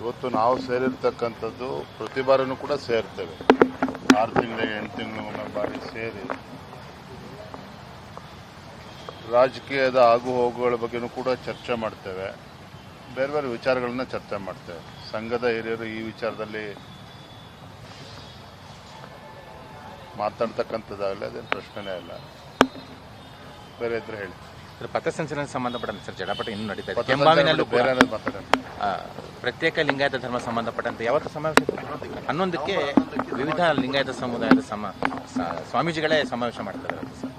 ಇವತ್ತು ನಾವು ಸೇರಿರ್ತಕ್ಕಂಥದ್ದು ಪ್ರತಿ ಬಾರಿನೂ ಕೂಡ ಸೇರ್ತೇವೆ. ಆರು ತಿಂಗಳಿಗೆ ಎಂಟು ತಿಂಗಳು ಬಾರಿ ಸೇರಿ. ರಾಜಕೀಯದ ಆಗು ಹೋಗುಗಳ ಬಗ್ಗೆನೂ ಕೂಡ ಚರ್ಚೆ ಮಾಡ್ತೇವೆ. ಬೇರೆ ಬೇರೆ ವಿಚಾರಗಳನ್ನ ಚರ್ಚೆ ಮಾಡ್ತೇವೆ. ಸಂಘದ ಹಿರಿಯರು ಈ ವಿಚಾರದಲ್ಲಿ ಮಾತಾಡ್ತಕ್ಕಂಥದ್ದಾಗಲಿ ಅದೇನು ಪ್ರಶ್ನೆನೇ ಇಲ್ಲ. ಬೇರೆ ಇದ್ರೆ ಹೇಳಿ ಸರ್ ಪಥಸಂಚಲನ ಸಂಬಂಧಪಟ್ಟಂತೆ ಸರ್ ಜಡಪಟ ಇನ್ನೂ ನಡೀತಾ ಇದೆ. ಕೆಂಬಾವಿನಲ್ಲೂ ಕೂಡ ಆ, ಪ್ರತ್ಯೇಕ ಲಿಂಗಾಯತ ಧರ್ಮ ಸಂಬಂಧಪಟ್ಟಂತೆ ಯಾವತ್ತು ಸಮಾವೇಶ ಇತ್ತು? ಹನ್ನೊಂದಕ್ಕೆ ವಿವಿಧ ಲಿಂಗಾಯತ ಸಮುದಾಯದ ಸಮ ಸ- ಸ್ವಾಮೀಜಿಗಳೇ ಸಮಾವೇಶ ಮಾಡ್ತಾರೆ ಸರ್.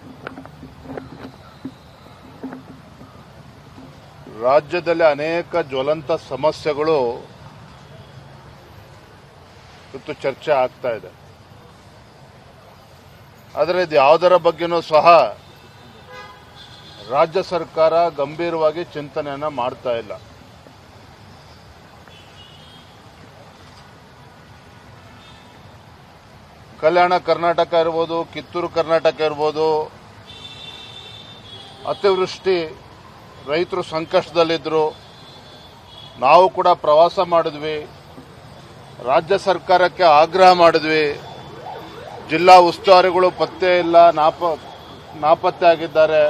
ರಾಜ್ಯದಲ್ಲಿ ಅನೇಕ ಜ್ವಲಂತ ಸಮಸ್ಯೆಗಳು ಇವತ್ತು ಚರ್ಚೆ ಆಗ್ತಾ ಇದೆ. ಆದರೆ ಇದು ಯಾವುದರ ಬಗ್ಗೆನೂ ಸಹ ರಾಜ್ಯ ಸರ್ಕಾರ ಗಂಭೀರವಾಗಿ ಚಿಂತನೆಯನ್ನ ಮಾಡ್ತಾ ಇಲ್ಲ. ಕಲ್ಯಾಣ ಕರ್ನಾಟಕ ಇರ್ಬೋದು, ಕಿತ್ತೂರು ಕರ್ನಾಟಕ ಇರ್ಬೋದು, ಅತಿವೃಷ್ಟಿ, ರೈತರು ಸಂಕಷ್ಟದಲ್ಲಿದ್ದರು ನಾವು ಕೂಡ ಪ್ರವಾಸ ಮಾಡಿದ್ವಿ, ರಾಜ್ಯ ಸರ್ಕಾರಕ್ಕೆ ಆಗ್ರಹ ಮಾಡಿದ್ವಿ, ಜಿಲ್ಲಾ ಉಸ್ತುವಾರಿಗಳು ಪತ್ತೆ ಇಲ್ಲ, ನಾಪ, ನಾಪತ್ತೆ ಆಗಿದ್ದಾರೆ.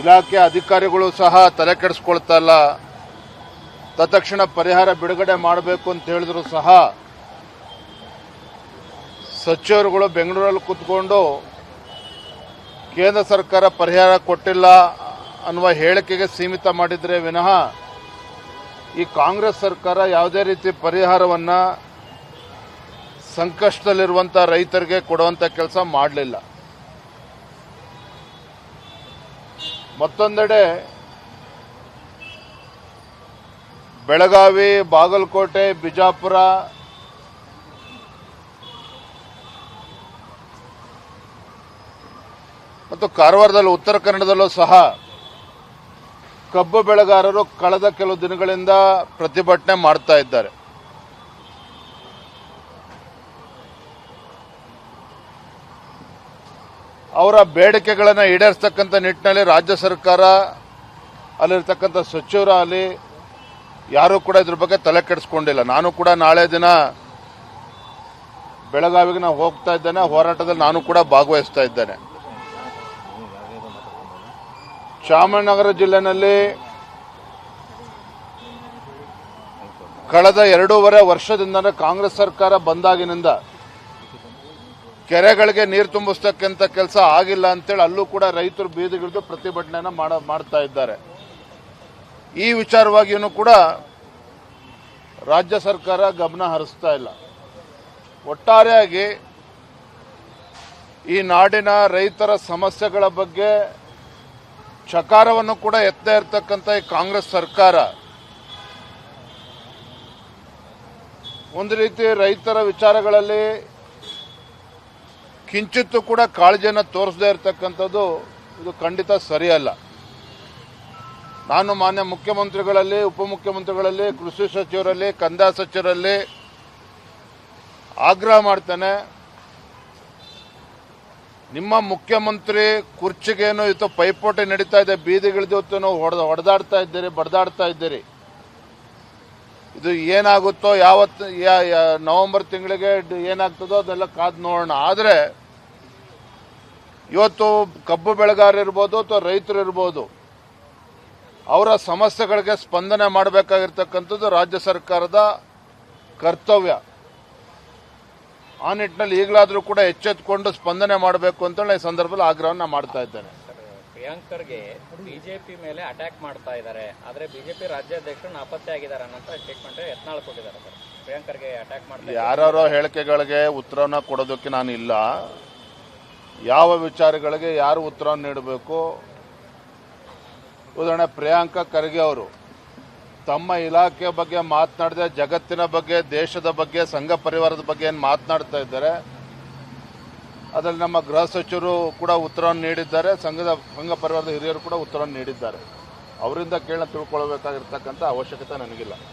ಇಲಾಖೆ ಅಧಿಕಾರಿಗಳು ಸಹ ತಲೆ ಕೆಡಿಸ್ಕೊಳ್ತಾ ಇಲ್ಲ. ತತ್ಕ್ಷಣ ಪರಿಹಾರ ಬಿಡುಗಡೆ ಮಾಡಬೇಕು ಅಂತ ಹೇಳಿದ್ರು ಸಹ ಸಚಿವರುಗಳು ಬೆಂಗಳೂರಲ್ಲಿ ಕೂತ್ಕೊಂಡು ಕೇಂದ್ರ ಸರ್ಕಾರ ಪರಿಹಾರ ಕೊಟ್ಟಿಲ್ಲ ಅನ್ನುವ ಹೇಳಿಕೆಗೆ ಸೀಮಿತ ಮಾಡಿದರೆ ವಿನಃ ಈ ಕಾಂಗ್ರೆಸ್ ಸರ್ಕಾರ ಯಾವುದೇ ರೀತಿ ಪರಿಹಾರವನ್ನು ಸಂಕಷ್ಟದಲ್ಲಿರುವಂಥ ರೈತರಿಗೆ ಕೊಡುವಂಥ ಕೆಲಸ ಮಾಡಲಿಲ್ಲ. ಮತ್ತೊಂದೆಡೆ, ಬೆಳಗಾವಿ, ಬಾಗಲಕೋಟೆ, ಬಿಜಾಪುರ, ಮತ್ತು ಕಾರವಾರದಲ್ಲೂ ಉತ್ತರ ಕನ್ನಡದಲ್ಲೂ ಸಹ ಕಬ್ಬು ಬೆಳೆಗಾರರು ಕಳೆದ ಕೆಲವು ದಿನಗಳಿಂದ ಪ್ರತಿಭಟನೆ ಮಾಡ್ತಾ ಇದ್ದಾರೆ. ಅವರ ಬೇಡಿಕೆಗಳನ್ನು ಈಡೇರಿಸ್ತಕ್ಕಂಥ ನಿಟ್ಟಿನಲ್ಲಿ ರಾಜ್ಯ ಸರ್ಕಾರ, ಅಲ್ಲಿರ್ತಕ್ಕಂಥ ಸಚಿವರು ಅಲ್ಲಿ ಯಾರೂ ಕೂಡ ಇದ್ರ ಬಗ್ಗೆ ತಲೆ ಕೆಡಿಸ್ಕೊಂಡಿಲ್ಲ. ನಾನು ಕೂಡ ನಾಳೆ ದಿನ ಬೆಳಗಾವಿಗೆ ನಾನು ಹೋಗ್ತಾ ಇದ್ದೇನೆ. ಹೋರಾಟದಲ್ಲಿ ನಾನು ಕೂಡ ಭಾಗವಹಿಸ್ತಾ ಇದ್ದೇನೆ. ಚಾಮರಾಜನಗರ ಜಿಲ್ಲೆನಲ್ಲಿ ಕಳೆದ ಎರಡೂವರೆ ವರ್ಷದಿಂದ ಕಾಂಗ್ರೆಸ್ ಸರ್ಕಾರ ಬಂದಾಗಿನಿಂದ ಕೆರೆಗಳಿಗೆ ನೀರು ತುಂಬಿಸ್ತಕ್ಕಂಥ ಕೆಲಸ ಆಗಿಲ್ಲ ಅಂತೇಳಿ ಅಲ್ಲೂ ಕೂಡ ರೈತರು ಬೀದಿಗಿಳಿದು ಪ್ರತಿಭಟನೆಯನ್ನ ಮಾಡ, ಮಾಡ್ತಾ ಇದ್ದಾರೆ. ಈ ವಿಚಾರವಾಗಿಯೂ ಕೂಡ ರಾಜ್ಯ ಸರ್ಕಾರ ಗಮನ ಹರಿಸ್ತಾ ಇಲ್ಲ. ಒಟ್ಟಾರೆಯಾಗಿ ಈ ನಾಡಿನ ರೈತರ ಸಮಸ್ಯೆಗಳ ಬಗ್ಗೆ ಚಕಾರವನ್ನು ಕೂಡ ಎತ್ತ ಇರತಕ್ಕಂಥ ಈ ಕಾಂಗ್ರೆಸ್ ಸರ್ಕಾರ ಒಂದು ರೀತಿ ರೈತರ ವಿಚಾರಗಳಲ್ಲಿ ಕಿಂಚಿತ್ತೂ ಕೂಡ ಕಾಳಜಿಯನ್ನು ತೋರಿಸದೇ ಇರತಕ್ಕಂಥದ್ದು ಇದು ಖಂಡಿತ ಸರಿಯಲ್ಲ. ನಾನು ಮಾನ್ಯ ಮುಖ್ಯಮಂತ್ರಿಗಳಲ್ಲಿ, ಉಪಮುಖ್ಯಮಂತ್ರಿಗಳಲ್ಲಿ, ಕೃಷಿ ಸಚಿವರಲ್ಲಿ, ಕಂದಾಯ ಸಚಿವರಲ್ಲಿ ಆಗ್ರಹ ಮಾಡ್ತೇನೆ. ನಿಮ್ಮ ಮುಖ್ಯಮಂತ್ರಿ ಕುರ್ಚಿಗೇನು ಇತ್ತು ಪೈಪೋಟಿ ನಡೀತಾ ಇದೆ, ಬೀದಿಗಿಳಿದು ಹೊಡೆದಾಡ್ತಾ ಇದ್ದೀರಿ, ಬಡದಾಡ್ತಾ ಇದ್ದೀರಿ. ಇದು ಏನಾಗುತ್ತೋ ಯಾವತ್ತು ನವೆಂಬರ್ ತಿಂಗಳಿಗೆ ಏನಾಗ್ತದೋ ಅದೆಲ್ಲ ಕಾದು ನೋಡೋಣ. ಆದರೆ, ಇವತ್ತು ಕಬ್ಬು ಬೆಳೆಗಾರ ಇರ್ಬೋದು ಅಥವಾ ರೈತರು ಇರ್ಬೋದು, ಅವರ ಸಮಸ್ಯೆಗಳಿಗೆ ಸ್ಪಂದನೆ ಮಾಡಬೇಕಾಗಿರ್ತಕ್ಕಂಥದ್ದು ರಾಜ್ಯ ಸರ್ಕಾರದ ಕರ್ತವ್ಯ. ಆ ನಿಟ್ಟಿನಲ್ಲಿ ಈಗಲಾದರೂ ಕೂಡ ಎಚ್ಚೆತ್ಕೊಂಡು ಸ್ಪಂದನೆ ಮಾಡಬೇಕು ಅಂತೇಳಿ ಈ ಸಂದರ್ಭದಲ್ಲಿ ಆಗ್ರಹವನ್ನು ಮಾಡ್ತಾ ಇದ್ದೇನೆ. ಪ್ರಿಯಾಂಕರ್ಗೆ ಬಿಜೆಪಿ ಮೇಲೆ ಅಟ್ಯಾಕ್ ಮಾಡ್ತಾ ಇದ್ದಾರೆ. ಆದ್ರೆ ಬಿಜೆಪಿ ರಾಜ್ಯಾಧ್ಯಕ್ಷರು ನಾಪತ್ತೆ ಆಗಿದ್ದಾರೆ ಅನ್ನೋ ಸ್ಟೇಟ್ಮೆಂಟ್ ಯತ್ನಾಳ್ ಕೊಟ್ಟಿದ್ದಾರೆ ಸರ್. ಪ್ರಿಯಾಂಕರ್ಗೆ ಅಟ್ಯಾಕ್ ಮಾಡ್ತಾರೆ ಯಾರ್ಯಾರೋ ಹೇಳಿಕೆಗಳಿಗೆ ಉತ್ತರವನ್ನ ಕೊಡೋದಕ್ಕೆ ನಾನು ಇಲ್ಲ ಯಾವ ವಿಚಾರಗಳಿಗೆ ಯಾರು ಉತ್ತರವನ್ನು ನೀಡಬೇಕು? ಉದಾಹರಣೆ, ಪ್ರಿಯಾಂಕಾ ಖರ್ಗೆ ಅವರು, ತಮ್ಮ ಇಲಾಖೆ ಬಗ್ಗೆ ಮಾತನಾಡದೆ, ಜಗತ್ತಿನ ಬಗ್ಗೆ, ದೇಶದ ಬಗ್ಗೆ, ಸಂಘ ಪರಿವಾರದ ಬಗ್ಗೆ ಏನು ಮಾತನಾಡ್ತಾ ಇದ್ದಾರೆ? ಅದರಲ್ಲಿ ನಮ್ಮ ಗೃಹ ಸಚಿವರು ಕೂಡ ಉತ್ತರವನ್ನು ನೀಡಿದ್ದಾರೆ. ಸಂಘದ ಸಂಘ ಪರಿವಾರದ ಹಿರಿಯರು ಕೂಡ ಉತ್ತರವನ್ನು ನೀಡಿದ್ದಾರೆ. ಅವರಿಂದ ಕೇಳ ತಿಳ್ಕೊಳ್ಬೇಕಾಗಿರ್ತಕ್ಕಂಥ ಅವಶ್ಯಕತೆ ನನಗಿಲ್ಲ.